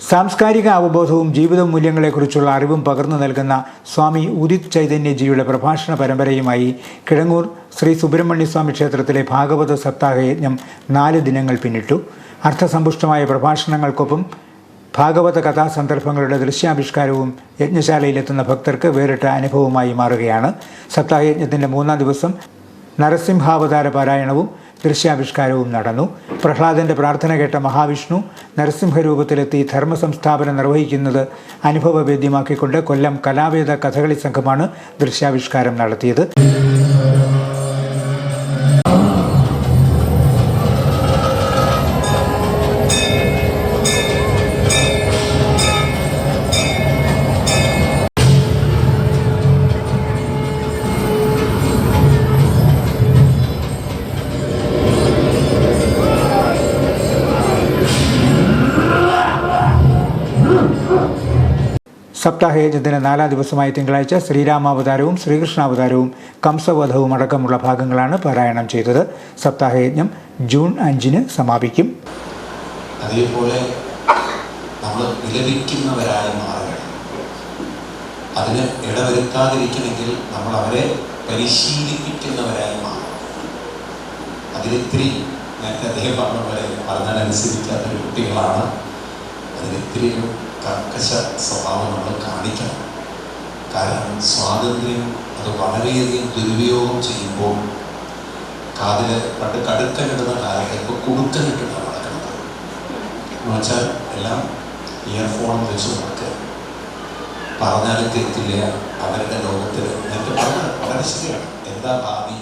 സാംസ്കാരിക അവബോധവും ജീവിത മൂല്യങ്ങളെക്കുറിച്ചുള്ള അറിവും പകർന്നു നൽകുന്ന സ്വാമി ഉദിത് ചൈതന്യജിയുടെ പ്രഭാഷണ പരമ്പരയുമായി കിഴങ്ങൂർ ശ്രീ സുബ്രഹ്മണ്യ സ്വാമി ക്ഷേത്രത്തിലെ ഭാഗവത സപ്താഹയജ്ഞം നാല് ദിനങ്ങൾ പിന്നിട്ടു. അർത്ഥസമ്പുഷ്ടമായ പ്രഭാഷണങ്ങൾക്കൊപ്പം ഭാഗവത കഥാസന്ദർഭങ്ങളുടെ ദൃശ്യാവിഷ്കാരവും യജ്ഞശാലയിലെത്തുന്ന ഭക്തർക്ക് വേറിട്ട അനുഭവമായി മാറുകയാണ്. സപ്താഹയജ്ഞത്തിന്റെ മൂന്നാം ദിവസം നരസിംഹാവതാര പാരായണവും ദൃശ്യാവിഷ്കാരവും നടന്നു. പ്രഹ്ലാദന്റെ പ്രാർത്ഥന കേട്ട മഹാവിഷ്ണു നരസിംഹരൂപത്തിലെത്തി ധർമ്മ സംസ്ഥാപനം നിർവഹിക്കുന്നത് അനുഭവവേദ്യമാക്കിക്കൊണ്ട് കൊല്ലം കലാവേദ കഥകളി സംഘമാണ് ദൃശ്യാവിഷ്കാരം നടത്തിയത്. സപ്താഹയജ്ഞത്തിന് നാലാം ദിവസമായ തിങ്കളാഴ്ച ശ്രീരാമാവതാരവും ശ്രീകൃഷ്ണാവതാരവും കംസവധവും അടക്കമുള്ള ഭാഗങ്ങളാണ് പാരായണം ചെയ്തത്. സപ്താഹയജ്ഞം ജൂൺ അഞ്ചിന് സമാപിക്കും. അതേപോലെ നമ്മൾ വിലപിക്കുന്നവരായി മാറുകയാണ്. അതിന് ഇടവരുത്താതിരിക്കണമെങ്കിൽ നമ്മൾ അവരെ പരിശീലിപ്പിക്കുന്നവരായി മാറണം. അതിലിത്തിരി നേരത്തെ അദ്ദേഹം പറഞ്ഞ പോലെ പറഞ്ഞാലനുസരിക്കാത്തൊരു കുട്ടികളാണ്. അതിലിത്തിരി ഒരു കർക്കശ സ്വഭാവം നമ്മൾ കാണിക്കണം. കാരണം സ്വാതന്ത്ര്യം അത് വളരെയധികം ദുരുപയോഗം ചെയ്യുമ്പോൾ കാതിൽ പണ്ട് കടുക്കനിടുന്ന കാലത്ത് ഇപ്പോൾ കുടുക്കനിട്ടിട്ടാണ് നടക്കുന്നത്. എന്ന് വെച്ചാൽ എല്ലാം ഇയർഫോൺ വെച്ച് നടക്കുക. പറഞ്ഞാലും കേൾക്കില്ല അവരുടെ ലോകത്തിൽ എന്നിട്ട് പറഞ്ഞാൽ വളരെ ശരിയാണ്. എന്താ ഭാവി?